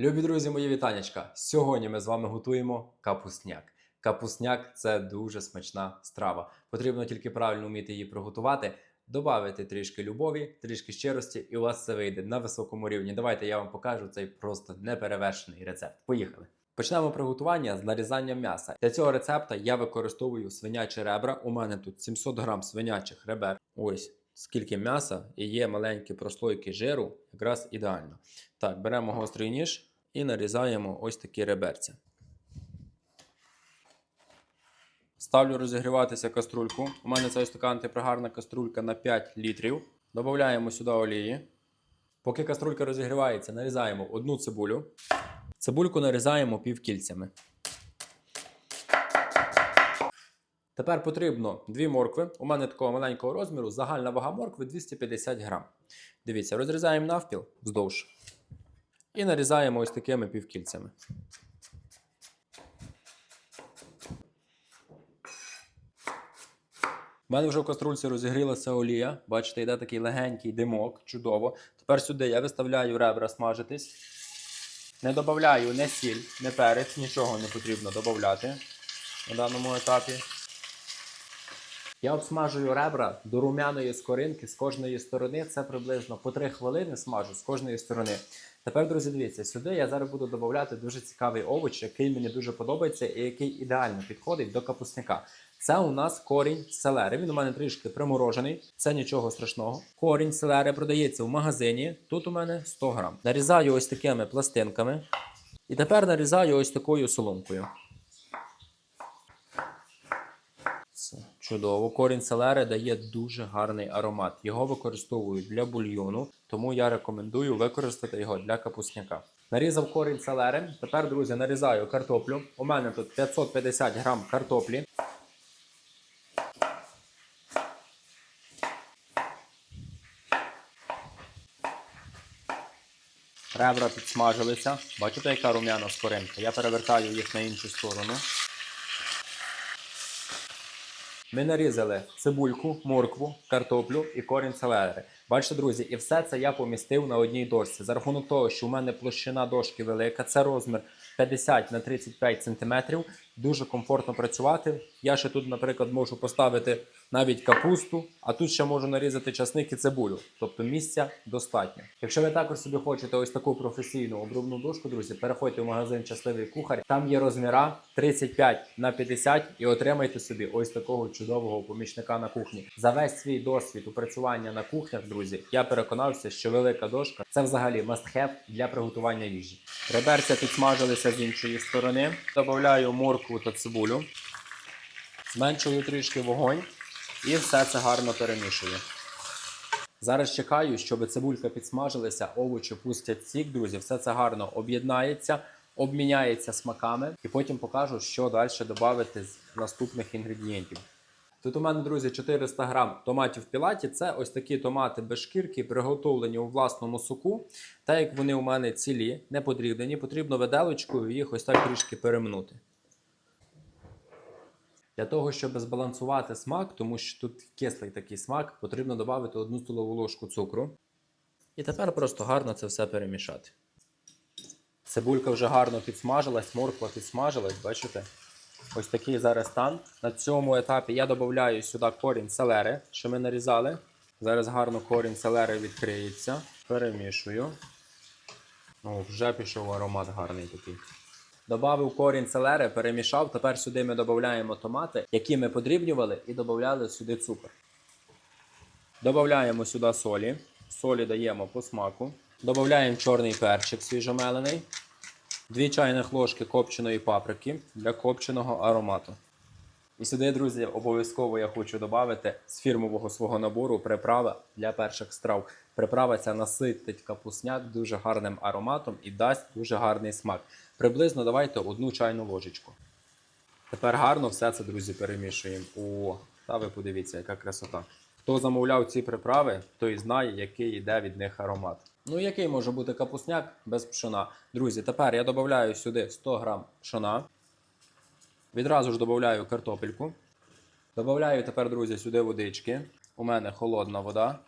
Любі друзі, мої вітанечка. Сьогодні ми з вами готуємо капусняк. Капусняк це дуже смачна страва. Потрібно тільки правильно вміти її приготувати, додати трішки любові, трішки щирості, і у вас це вийде на високому рівні. Давайте я вам покажу цей просто неперевершений рецепт. Поїхали! Почнемо приготування з нарізання м'яса. Для цього рецепта я використовую свинячі ребра. У мене тут 700 грам свинячих ребер. Ось скільки м'яса і є маленькі прослойки жиру, якраз ідеально. Так, беремо гострий ніж і нарізаємо ось такі реберця. Ставлю розігріватися каструльку. У мене це ось така антипригарна каструлька на 5 літрів. Додаємо сюди олії. Поки каструлька розігрівається, нарізаємо одну цибулю. Цибульку нарізаємо півкільцями. Тепер потрібно дві моркви. У мене такого маленького розміру. Загальна вага моркви 250 грам. Дивіться, розрізаємо навпіл вздовж. І нарізаємо ось такими півкільцями. У мене вже в каструльці розігрілася олія. Бачите, йде такий легенький димок, чудово. Тепер сюди я виставляю ребра смажитись. Не додаю не сіль, не перець, нічого не потрібно додати на даному етапі. Я обсмажую ребра до румяної скоринки з кожної сторони. Це приблизно по 3 хвилини смажу з кожної сторони. Тепер, друзі, дивіться, сюди я зараз буду додавати дуже цікавий овоч, який мені дуже подобається і який ідеально підходить до капусника. Це у нас корінь селери. Він у мене трішки приморожений, це нічого страшного. Корінь селери продається в магазині. Тут у мене 100 грам. Нарізаю ось такими пластинками. І тепер нарізаю ось такою соломкою. Чудово. Корінь селери дає дуже гарний аромат. Його використовують для бульйону, тому я рекомендую використати його для капусняка. Нарізав корінь селери. Тепер, друзі, нарізаю картоплю. У мене тут 550 грам картоплі. Ребра підсмажилися. Бачите, яка рум'яна скоринка? Я перевертаю їх на іншу сторону. Ми нарізали цибульку, моркву, картоплю і корінь селери. Бачите, друзі, і все це я помістив на одній дошці. За рахунок того, що у мене площина дошки велика, це розмір 50 на 35 см. Дуже комфортно працювати. Я ще тут, наприклад, можу поставити навіть капусту, а тут ще можу нарізати часник і цибулю. Тобто місця достатньо. Якщо ви також собі хочете ось таку професійну обробну дошку, друзі, переходьте в магазин Щасливий кухар. Там є розміра 35 на 50 і отримайте собі ось такого чудового помічника на кухні. За весь свій досвід упрацювання на кухнях, друзі, я переконався, що велика дошка це взагалі must have для приготування їжі. Реберця підсмажилися з іншої сторони. Добавляю моркву та цибулю. Зменшую трішки вогонь і все це гарно перемішую. Зараз чекаю, щоб цибулька підсмажилася, овочі пустять сік, друзі. Все це гарно об'єднається, обміняється смаками, і потім покажу, що далі додати з наступних інгредієнтів. Тут у мене, друзі, 400 грам томатів пілаті. Це ось такі томати без шкірки, приготовлені у власному соку. Так як вони у мене цілі, не подрібнені, потрібно виделочкою їх ось так трішки перемнути. Для того, щоб збалансувати смак, тому що тут кислий такий смак, потрібно додати одну столову ложку цукру. І тепер просто гарно це все перемішати. Цибулька вже гарно підсмажилась, морква підсмажилась, бачите? Ось такий зараз стан. На цьому етапі я додаю сюди корінь селери, що ми нарізали. Зараз гарно корінь селери відкриється. Перемішую. О, вже пішов аромат гарний такий. Добавив корінь селери, перемішав. Тепер сюди ми додаємо томати, які ми подрібнювали, і додали сюди цукор. Додаємо сюди солі. Солі даємо по смаку. Додаємо чорний перчик свіжомелений. 2 чайних ложки копченої паприки для копченого аромату. І сюди, друзі, обов'язково я хочу додати з фірмового свого набору приправи для перших страв. Приправа ця наситить капусняк дуже гарним ароматом і дасть дуже гарний смак. Приблизно давайте одну чайну ложечку. Тепер гарно все це, друзі, перемішуємо. О, та ви подивіться, яка красота. Хто замовляв ці приправи, той знає, який йде від них аромат. Ну, який може бути капусняк без пшона? Друзі, тепер я додаю сюди 100 грам пшона. Відразу ж додаю картопельку. Добавляю тепер, друзі, сюди водички. У мене холодна вода.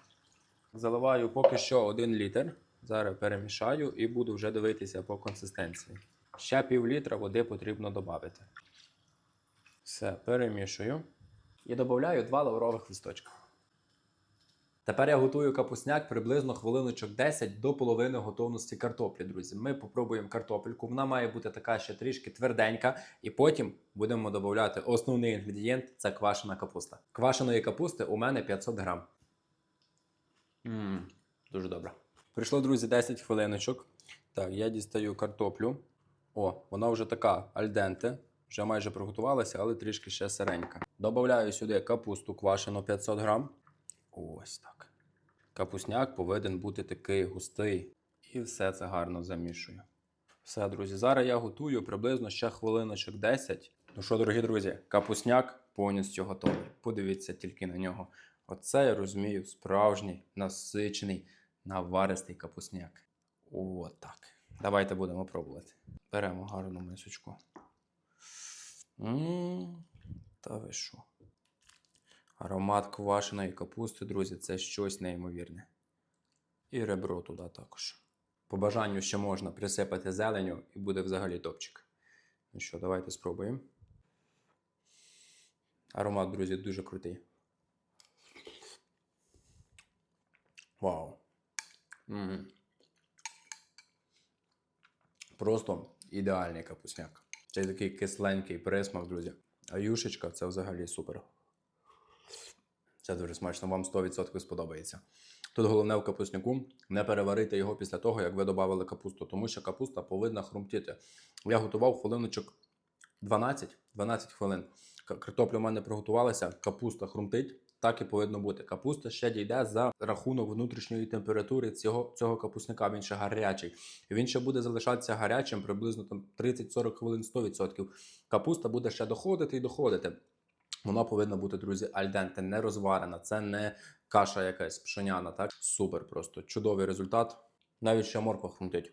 Заливаю поки що 1 літр. Зараз перемішаю і буду вже дивитися по консистенції. Ще пів літра води потрібно додати. Все, перемішую. І додаю 2 лаврових листочка. Тепер я готую капусняк приблизно хвилиночок 10 до половини готовності картоплі, друзі. Ми попробуємо картопельку. Вона має бути така ще трішки тверденька, і потім будемо додати основний інгредієнт це квашена капуста. Квашеної капусти у мене 500 грам. Мм, дуже добре. Прийшло, друзі, 10 хвилиночок. Так, я дістаю картоплю. О, вона вже така альденте. Вже майже приготувалася, але трішки ще сиренька. Добавляю сюди капусту квашену 500 грам. Ось так. Капусняк повинен бути такий густий. І все це гарно замішую. Все, друзі, зараз я готую приблизно ще хвилиночок 10. Ну що, дорогі друзі, капусняк повністю готовий. Подивіться тільки на нього. Оце я розумію, справжній, насичений, наваристий капусняк. От так. Давайте будемо пробувати. Беремо гарну мисочку. М, Та ви що? Аромат квашеної капусти, друзі, це щось неймовірне. І ребро туди також. По бажанню ще можна присипати зеленю і буде взагалі топчик. Ну що, давайте спробуємо. Аромат, друзі, дуже крутий. Вау. м Просто ідеальний капусняк. Це такий кисленький присмак, друзі. А юшечка це взагалі супер. Це дуже смачно, вам 100% сподобається. Тут головне в капусняку не переварити його після того, як ви додали капусту, тому що капуста повинна хрумтіти. Я готував хвилиночок 12, 12 хвилин. Картопля в мене приготувалася, капуста хрумтить. Так і повинно бути. Капуста ще дійде за рахунок внутрішньої температури цього, цього капусняка. Він ще гарячий. Він ще буде залишатися гарячим приблизно там 30-40 хвилин 100%. Капуста буде ще доходити і доходити. Вона повинна бути, друзі, альденте, не розварена. Це не каша якась пшеняна, так? Супер просто. Чудовий результат. Навіть ще морква хрумтить.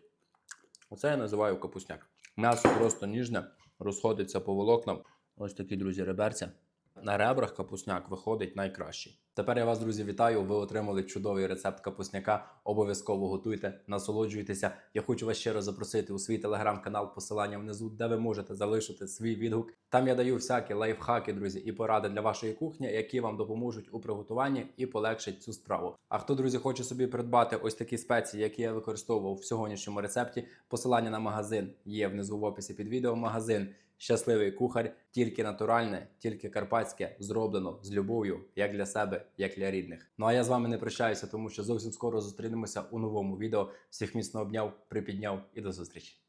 Оце я називаю капусняк. М'ясо просто ніжне, розходиться по волокнам. Ось такі, друзі, реберця. На ребрах капусняк виходить найкращий. Тепер я вас, друзі, вітаю. Ви отримали чудовий рецепт капусняка. Обов'язково готуйте, насолоджуйтеся. Я хочу вас ще раз запросити у свій телеграм-канал, посилання внизу, де ви можете залишити свій відгук. Там я даю всякі лайфхаки, друзі, і поради для вашої кухні, які вам допоможуть у приготуванні і полегшать цю справу. А хто, друзі, хоче собі придбати ось такі спеції, які я використовував в сьогоднішньому рецепті, посилання на магазин є внизу в описі під відео. Магазин Щасливий кухар, тільки натуральне, тільки карпатське, зроблено з любов'ю, як для себе, як для рідних. Ну а я з вами не прощаюся, тому що зовсім скоро зустрінемося у новому відео. Всіх міцно обняв, припідняв і до зустрічі.